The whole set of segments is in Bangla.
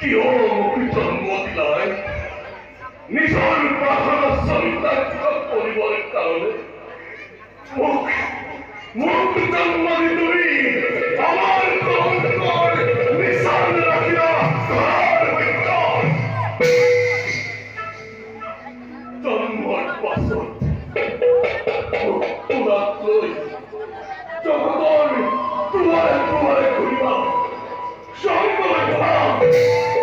মুখ কেবল অগ্রহণ হল যন্ত্রণা কিমান যন্ত্রণা কিমান লাঞ্ছনা হইতে করি মরি জগতে করি মরি হেউ দাঁড়ান দাঁড়ান দাঁড়ান এই আই পক্ষপতি কিয় কিয় মুখী জন্মদিলায় নিজের প্রার্থনা সন্তান পরিবারের কারণে। মুখ মুখ জন্মাদি তুমি আমার কঙ্কর নিশান রাখিয়া ঘর ভিতর জন্মর পাশত তুলাত্রই জগতর দুয়ারে দুয়ারে ঘুরিবা সম্পদ করা মৈত্য করিলা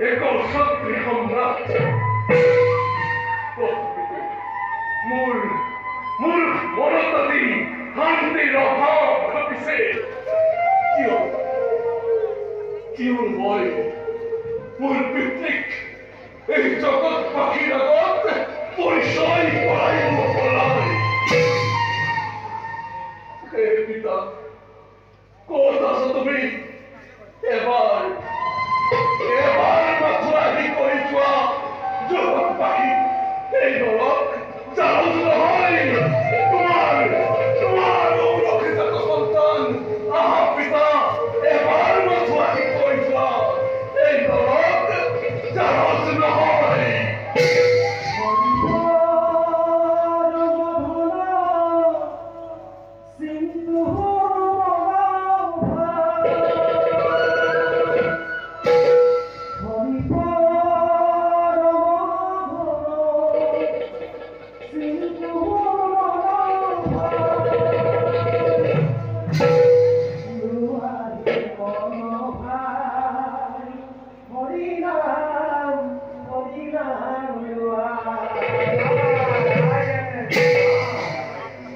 এক শক্তি সম্ৰাট মোৰ পিতৃক এই জগত পাখিৰ আগত নাই হে পিতা ক'ত আছা তুমি? এবাৰ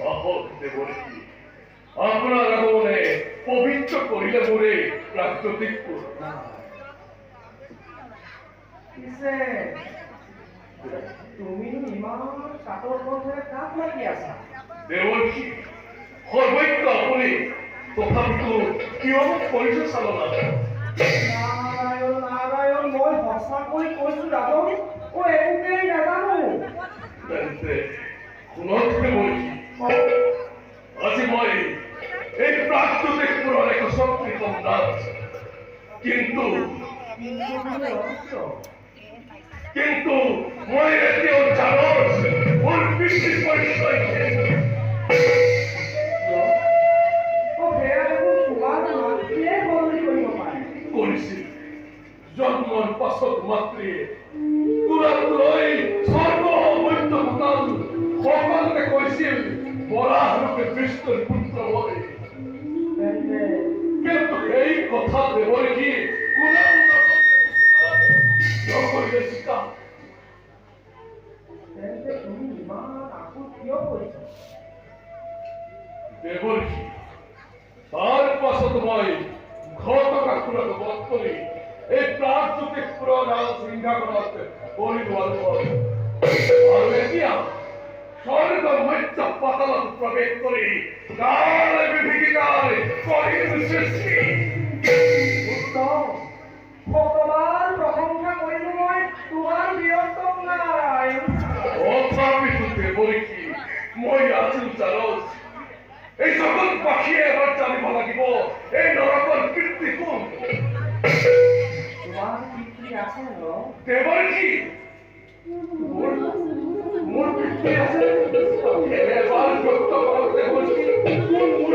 অহত দেবরী পবিত্র করিলে মোরে প্রাকৃতিক তুমি ইমান কাটৰ কণ্ঠৰে কাক লাগি আছা দেৱৰ্ষী সৰ্বৈক্য আপুনি তথাপিতো কিয় পৰিচয় চালনা কৈছো ৰাজন অ একোকেই নাজানো। তেন্তে শুনক দেৱৰ্ষী আজি মই এই প্ৰাকৃতিকপুৰৰ এক শক্তি সম্ৰাট কিন্তু কিন্তু মই এতিয়াও জানো মোৰ পিতৃ পৰিচয় জন্মৰ পাছত মাতৃয়ে তুলাত লৈ সৰ্ব বৈদ্য ভূটান সকলোকে কৈছিল বৰাহ ৰূপে কৃষ্ণৰ পুত্ৰ হয় কিন্তু এই কথা দেৱৰী কোনেও নকৰিলে স্বীকাৰ তেন্তে তুমি ইমান আকুল কিয় কৰিছা দেৱৰী তাৰ পাছত মই ঘটকাসুৰক বধ কৰি এই প্ৰাগজ্যোতিষপুৰৰ ৰাজ সিংহাসনত বহিলো আৰু আৰু এতিয়া স্বৰ্গ মধ্য পাতালত প্ৰৱেশ কৰি তাৰ সৃষ্টি। উত্তম। ভগৱান প্ৰশংসা কৰিছো মই বীৰত্বম নাৰায়ণ তথাপিতো বলি কি? মই আছো জাৰজ এই জগত বাসীয়ে এবাৰ জানিব লাগিব এই নৰকৰ কীৰ্তি কোন? তোমাৰ পিতৃ আছেন দেবর কি মোৰ পিতৃ আছে? দেবর ব্যক্ত কৰক কি কোন মোৰ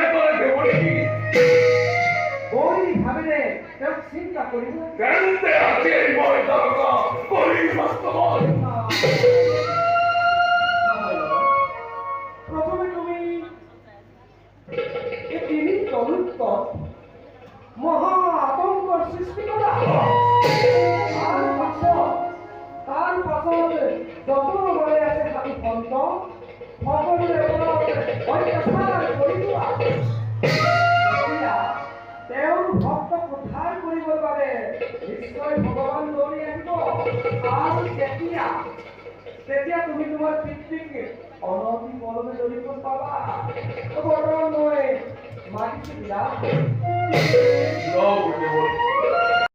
কেনেদৰে ভাবিলে তেওঁক চিন্তা কৰিব তেন্তে আজি মই তাৰকা কৰি বাস্তৱত তুমি এই তিনি তলুত্বত মহা সৃষ্টি তাৰ পাছত যত বলে আছে খালি ভণ্ট সকলোৰে ওপৰত অত্যাচাৰ তেতিয়া তুমি তোমাৰ পিতৃক অনতি পলমে দৌৰিব পাবা। বৰ্তমান মই মাতিছো বিৰাট লওক দেৱৰী